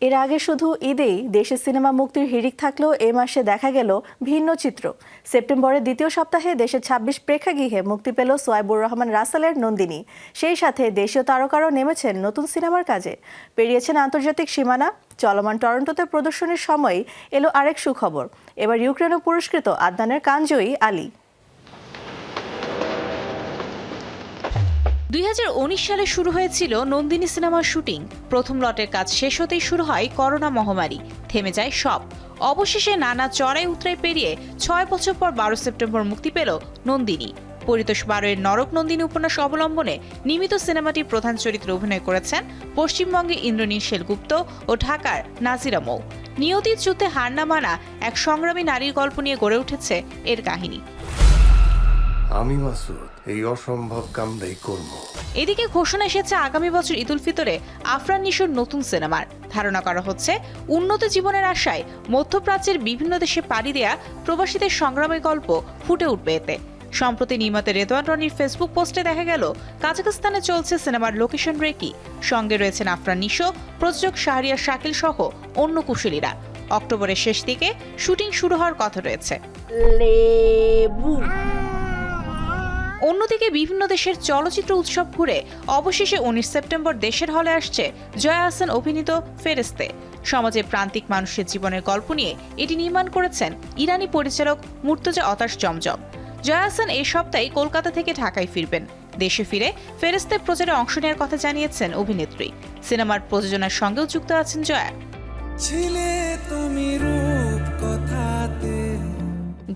এর আগে শুধু ঈদেই দেশের সিনেমা মুক্তির হিড়িক থাকলেও এ মাসে দেখা গেল ভিন্ন চিত্র। সেপ্টেম্বরের দ্বিতীয় সপ্তাহে দেশের ছাব্বিশ প্রেক্ষাগৃহে মুক্তি পেল সোয়াইবুর রহমান রাসেলের নন্দিনী। সেই সাথে দেশীয় তারকারাও নেমেছেন নতুন সিনেমার কাজে। পেরিয়েছেন আন্তর্জাতিক সীমানা, চলমান টরন্টোতে প্রদর্শনীর সময় এলো আরেক সুখবর। এবার ইউক্রেনও পুরস্কৃত আদনানের কানজয়ী আলী। দুই হাজার উনিশ সালে শুরু হয়েছিল নন্দিনী সিনেমার শুটিং। প্রথম লটের কাজ শেষ হতেই শুরু হয় করোনা মহামারী। থেমে যায় সব। অবশেষে নানা চড়াই উতরাই পেরিয়ে ছয় বছর পর বারো সেপ্টেম্বর মুক্তি পেল নন্দিনী। পরিতোষ বারোয়ের নরক নন্দিনী উপন্যাস অবলম্বনে নির্মিত সিনেমাটির প্রধান চরিত্রে অভিনয় করেছেন পশ্চিমবঙ্গে ইন্দ্রনীল সেলগুপ্ত ও ঢাকার নাজিরা মৌ নিয়তির যুদ্ধে হার না মানা এক সংগ্রামী নারীর গল্প নিয়ে গড়ে উঠেছে এর কাহিনী। আমি মাসুদ এই অসম্ভব কামটাই করব। এদিকে ঘোষণা এসেছে আগামী বছর ঈদুল ফিতরে আফরান নিশোর নতুন সিনেমার। ধারণা করা হচ্ছে উন্নত জীবনের আশায় মধ্যপ্রাচ্যের বিভিন্ন দেশে পাড়ি দেয়া প্রবাসীদের সংগ্রামের গল্প ফুটে উঠবে এতে। সম্প্রতি নির্মাতা রেদওয়ান রনির ফেসবুক পোস্টে দেখা গেল কাজাখস্তানে চলছে সিনেমার লোকেশন রেকি। সঙ্গে রয়েছেন আফরান নিশো প্রযোজক শাহরিয়া শাকিল সহ অন্য কুশলীরা। অক্টোবরের শেষ দিকে শুটিং শুরু হওয়ার কথা রয়েছে। অন্যদিকে বিভিন্ন দেশের চলচ্চিত্র উৎসব ঘুরে অবশেষে উনিশ সেপ্টেম্বর দেশের হলে আসছে জয়া হাসান অভিনীত ফেরেস্তে সমাজে প্রান্তিক মানুষের জীবনের গল্প নিয়ে এটি নির্মাণ করেছেন ইরানি পরিচালক মুর্তজা অতাশ জমজম। জয়া হাসান এই সপ্তাহে কলকাতা থেকে ঢাকায় ফিরবেন। দেশে ফিরে ফেরেস্তে প্রচারে অংশ নেওয়ার কথা জানিয়েছেন অভিনেত্রী। সিনেমার প্রযোজনার সঙ্গেও যুক্ত আছেন জয়া। ছিলে তুমি রূপ কথাতে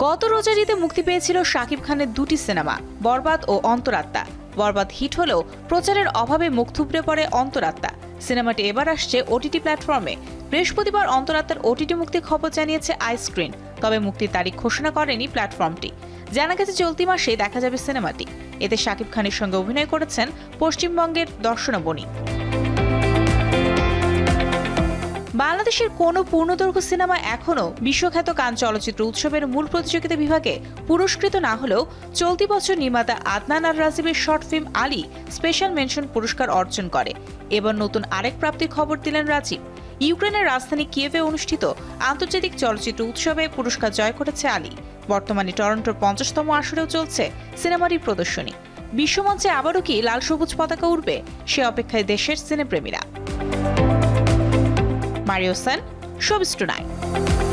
গত রোজারিতে মুক্তি পেয়েছিল শাকিব খানের দুটি সিনেমা, বরবাদ ও অন্তরাত্মা। বরবাদ হিট হলেও প্রচারের অভাবে মুখ থুবড়ে পড়ে অন্তরাত্মা। সিনেমাটি এবার আসছে ওটিটি প্ল্যাটফর্মে। বৃহস্পতিবার অন্তরাত্মার ওটিটি মুক্তির খবর জানিয়েছে আইস্ক্রিন, তবে মুক্তির তারিখ ঘোষণা করেনি প্ল্যাটফর্মটি। জানা গেছে চলতি মাসে দেখা যাবে সিনেমাটি। এতে শাকিব খানের সঙ্গে অভিনয় করেছেন পশ্চিমবঙ্গের দর্শনা বণি বাংলাদেশের কোনো পূর্ণদৈর্ঘ্য সিনেমা এখনও বিশ্বখ্যাত কান চলচ্চিত্র উৎসবের মূল প্রতিযোগিতা বিভাগে পুরস্কৃত না হলেও চলতি বছর নির্মাতা আদনান আর রাজিবের short film Ali special mention পুরস্কার অর্জন করে। এবার নতুন আরেক প্রাপ্তির খবর দিলেন রাজীব। ইউক্রেনের রাজধানী কিয়েভে অনুষ্ঠিত আন্তর্জাতিক চলচ্চিত্র উৎসবে পুরস্কার জয় করেছে আলী। বর্তমানে টরন্টোর পঞ্চাশতম আসরেও চলছে সিনেমাটির প্রদর্শনী। বিশ্বমঞ্চে আবারও কি লাল সবুজ পতাকা উঠবে সে অপেক্ষায় দেশের সিনেপ্রেমীরা। মারিও সান শোবিস টুনাইট